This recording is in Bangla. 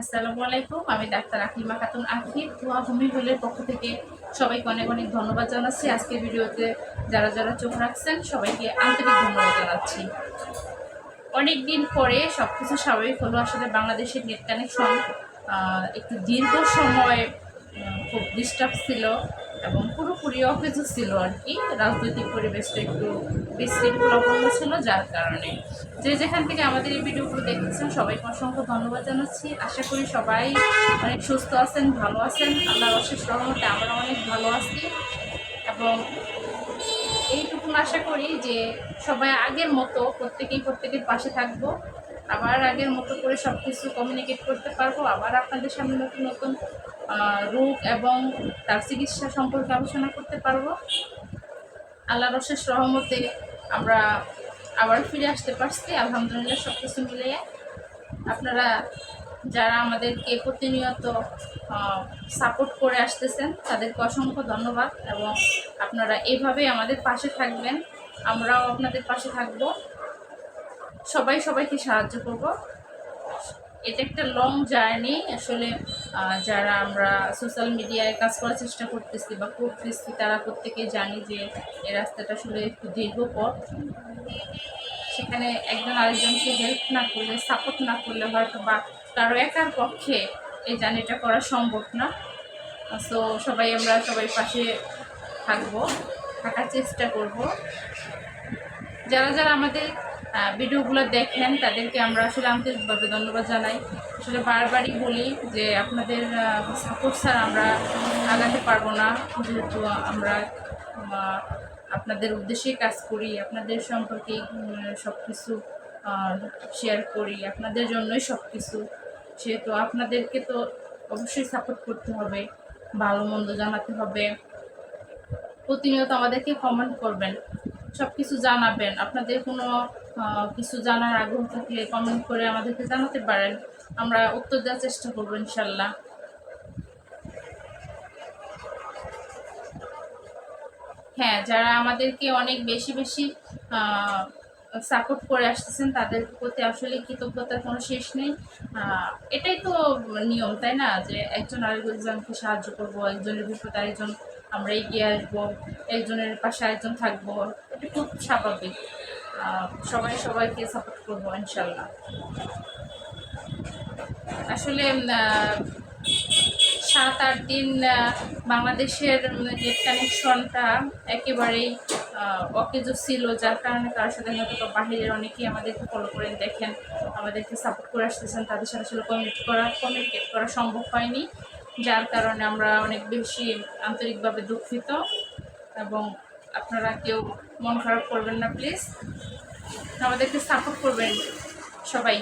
আসসালামু আলাইকুম, আমি ডাক্তার আকিমা খাতুন আকিব। ধোয়া ভূমি হলের পক্ষ থেকে সবাইকে অনেক অনেক ধন্যবাদ জানাচ্ছি। আজকের ভিডিওতে যারা যারা চোখ রাখছেন, সবাইকে আন্তরিক ধন্যবাদ জানাচ্ছি। অনেক দিন পরে সব কিছু স্বাভাবিক হলো। আসলে বাংলাদেশের নেট কানেকশন একটু দীর্ঘ সময় খুব ডিস্টার্ব ছিল। এবং পুরোপুরি অকেজ ছিল আর কি। রাজনৈতিক পরিবেশটা একটু বিশৃঙ্খলাপূর্ণ ছিল, যার কারণে। যে যেখান থেকে আমাদের এই ভিডিওগুলো দেখতেছেন, সবাইকে অসংখ্য ধন্যবাদ জানাচ্ছি। আশা করি সবাই অনেক সুস্থ আছেন, ভালো আছেন। আল্লাহর অশেষ রহমতে আমরা অনেক ভালো আছি। এবং এইটুকু আশা করি যে সবাই আগের মতো প্রত্যেকেই প্রত্যেকের পাশে থাকব। আবার আগের মতো করে সব কিছু কমিউনিকেট করতে পারব। আবার আপনাদের সামনে নতুন নতুন রোগ এবং তার চিকিৎসা সম্পর্কে আলোচনা করতে পারব। আল্লাহর অশেষ রহমতে আমরা আবার ফিরে আসতে পারছি। আলহামদুলিল্লাহ সব কিছু মিলিয়ে। আপনারা যারা আমাদেরকে প্রতিনিয়ত সাপোর্ট করে আসতেছেন, তাদেরকে অসংখ্য ধন্যবাদ এবং আপনারা এইভাবে আমাদের পাশে থাকবেন। আমরাও আপনাদের পাশে থাকব। সবাই সবাইকে সাহায্য করব। এটা একটা লং জার্নি আসলে যারা আমরা সোশ্যাল মিডিয়ায় কাজ করার চেষ্টা করতেছি বা করতেছি, তারা প্রত্যেকে জানি যে এই রাস্তাটা আসলে একটু দীর্ঘ পথ। সেখানে একজন আরেকজনকে হেল্প না করলে সাপোর্ট না করলে হয়তো বা কারও একার পক্ষে এই জার্নিটা করা সম্ভব না। সো সবাই আমরা সবাই পাশে থাকব, থাকার চেষ্টা করব। যারা যারা আমাদের ভিডিওগুলো দেখেন, তাদেরকে আমরা আসলে আন্তরিকভাবে ধন্যবাদ জানাই। আসলে বারবারই বলি যে আপনাদের সাপোর্ট ছাড়া আমরা আগাতে পারব না। যেহেতু আমরা আপনাদের উদ্দেশ্যে কাজ করি, আপনাদের সম্পর্কে সব কিছু শেয়ার করি, আপনাদের জন্যই সব কিছু সেহেতু আপনাদেরকে তো অবশ্যই সাপোর্ট করতে হবে, ভালো মন্দ জানাতে হবে। প্রতিনিয়ত আমাদেরকে কমেন্ট করবেন। সব কিছু জানাবেন। আপনাদের কোনো কিছু জানার আগ্রহ থাকলে কমেন্ট করে আমাদেরকে জানাতে পারেন। আমরা উত্তর দেওয়ার চেষ্টা করব ইনশাল্লাহ হ্যাঁ যারা আমাদেরকে অনেক বেশি বেশি সাপোর্ট করে আসতেছেন, তাদের প্রতি আসলে কৃতজ্ঞতার কোনো শেষ নেই। এটাই তো নিয়ম, তাই না? যে একজন আরেকজনকে সাহায্য করব, একজনের বিপদে আরেকজন, আমরা এগিয়ে আসব, একজনের পাশে আরেকজন থাকব। এটা খুব স্বাভাবিক। সবাই সবাইকে সাপোর্ট করব, ইনশাল্লাহ। আসলে সাত, আট দিন বাংলাদেশের নেট কানেকশনটা একেবারেই অকেজো ছিল, যার কারণে তার সাথে হয়তো বাহিরের অনেকেই আমাদেরকে ফলো করেন, দেখেন, আমাদেরকে সাপোর্ট করে আসতেছেন, তাদের সাথে আসলে কমিউনিকেট করা কমিউনিকেট করা সম্ভব হয়নি, যার কারণে আমরা অনেক বেশি আন্তরিকভাবে দুঃখিত এবং আপনারা কেউ মন খারাপ করবেন না প্লিজ আমাদেরকে সাপোর্ট করবেন সবাই।